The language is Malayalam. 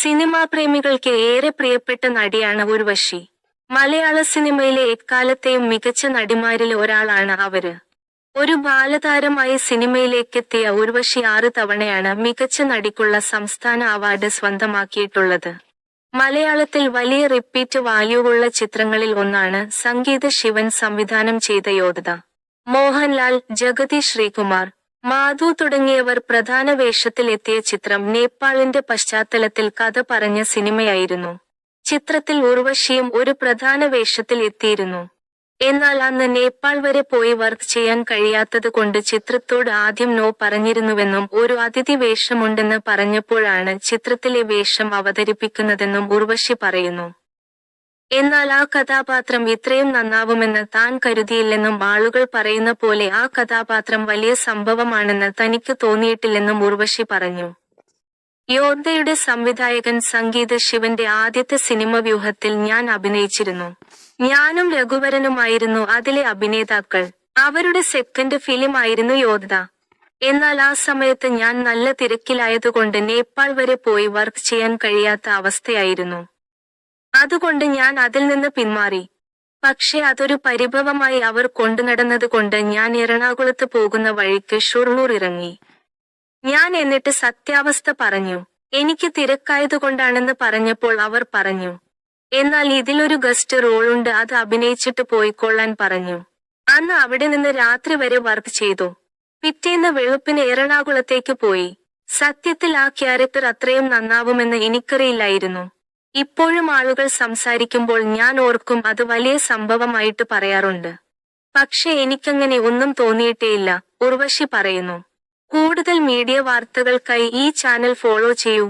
സിനിമാ പ്രേമികൾക്ക് ഏറെ പ്രിയപ്പെട്ട നടിയാണ് ഉർവശി. മലയാള സിനിമയിലെ എക്കാലത്തെയും മികച്ച നടിമാരിൽ ഒരാളാണ് അവർ. ഒരു ബാലതാരമായി സിനിമയിലേക്കെത്തിയ ഉർവശി ആറ് തവണയാണ് മികച്ച നടിക്കുള്ള സംസ്ഥാന അവാർഡ് സ്വന്തമാക്കിയിട്ടുള്ളത്. മലയാളത്തിൽ വലിയ റിപ്പീറ്റ് വാല്യൂവുള്ള ചിത്രങ്ങളിൽ ഒന്നാണ് സംഗീത ശിവൻ സംവിധാനം ചെയ്ത യോധത മോഹൻലാൽ ജഗതി ശ്രീകുമാർ മാധു തുടങ്ങിയവർ പ്രധാന വേഷത്തിൽ എത്തിയ ചിത്രം നേപ്പാളിന്റെ പശ്ചാത്തലത്തിൽ കഥ പറഞ്ഞ സിനിമയായിരുന്നു. ചിത്രത്തിൽ ഉർവശിയും ഒരു പ്രധാന വേഷത്തിൽ എത്തിയിരുന്നു. എന്നാൽ അന്ന് നേപ്പാൾ വരെ പോയി വർക്ക് ചെയ്യാൻ കഴിയാത്തത് കൊണ്ട് ചിത്രത്തോട് ആദ്യം നോ പറഞ്ഞിരുന്നുവെന്നും ഒരു അതിഥി വേഷമുണ്ടെന്ന് പറഞ്ഞപ്പോഴാണ് ചിത്രത്തിലെ വേഷം അവതരിപ്പിക്കുന്നതെന്നും ഉർവശി പറയുന്നു. എന്നാൽ ആ കഥാപാത്രം ഇത്രയും നന്നാവുമെന്ന് താൻ കരുതിയില്ലെന്നും ആളുകൾ പറയുന്ന പോലെ ആ കഥാപാത്രം വലിയ സംഭവമാണെന്ന് തനിക്ക് തോന്നിയിട്ടില്ലെന്നും ഉർവശി പറഞ്ഞു. യോദ്ധയുടെ സംവിധായകൻ സംഗീത ശിവന്റെ ആദ്യത്തെ സിനിമ വ്യൂഹത്തിൽ ഞാൻ അഭിനയിച്ചിരുന്നു. ഞാനും രഘുവരനുമായിരുന്നു അതിലെ അഭിനേതാക്കൾ. അവരുടെ സെക്കൻഡ് ഫിലിം ആയിരുന്നു യോദ്ധ. എന്നാൽ ആ സമയത്ത് ഞാൻ നല്ല തിരക്കിലായതുകൊണ്ട് നേപ്പാൾ വരെ പോയി വർക്ക് ചെയ്യാൻ കഴിയാത്ത അവസ്ഥയായിരുന്നു. അതുകൊണ്ട് ഞാൻ അതിൽ നിന്ന് പിന്മാറി. പക്ഷെ അതൊരു പരിഭവമായി അവർ കൊണ്ടുനടന്നതുകൊണ്ട് ഞാൻ എറണാകുളത്ത് പോകുന്ന വഴിക്ക് ഷുർണൂർ ഇറങ്ങി. ഞാൻ എന്നിട്ട് സത്യാവസ്ഥ പറഞ്ഞു. എനിക്ക് തിരക്കായതുകൊണ്ടാണെന്ന് പറഞ്ഞപ്പോൾ അവർ പറഞ്ഞു. എന്നാൽ ഇതിലൊരു ഗസ്റ്റ് റോളുണ്ട് അത് അഭിനയിച്ചിട്ട് പോയിക്കൊള്ളാൻ പറഞ്ഞു. അന്ന് അവിടെ നിന്ന് രാത്രി വരെ വർക്ക് ചെയ്തു. പിറ്റേന്ന് വെളുപ്പിന് എറണാകുളത്തേക്ക് പോയി. സത്യത്തിൽ ആ ക്യാരക്ടർ അത്രയും നന്നാവുമെന്ന് എനിക്കറിയില്ലായിരുന്നു. ഇപ്പോഴും ആളുകൾ സംസാരിക്കുമ്പോൾ ഞാൻ ഓർക്കും അത് വലിയ സംഭവമായിട്ട് പറയാറുണ്ട്. പക്ഷെ എനിക്കങ്ങനെ ഒന്നും തോന്നിയിട്ടേയില്ല ഉർവശി പറയുന്നു. കൂടുതൽ മീഡിയ വാർത്തകൾക്കായി ഈ ചാനൽ ഫോളോ ചെയ്യൂ.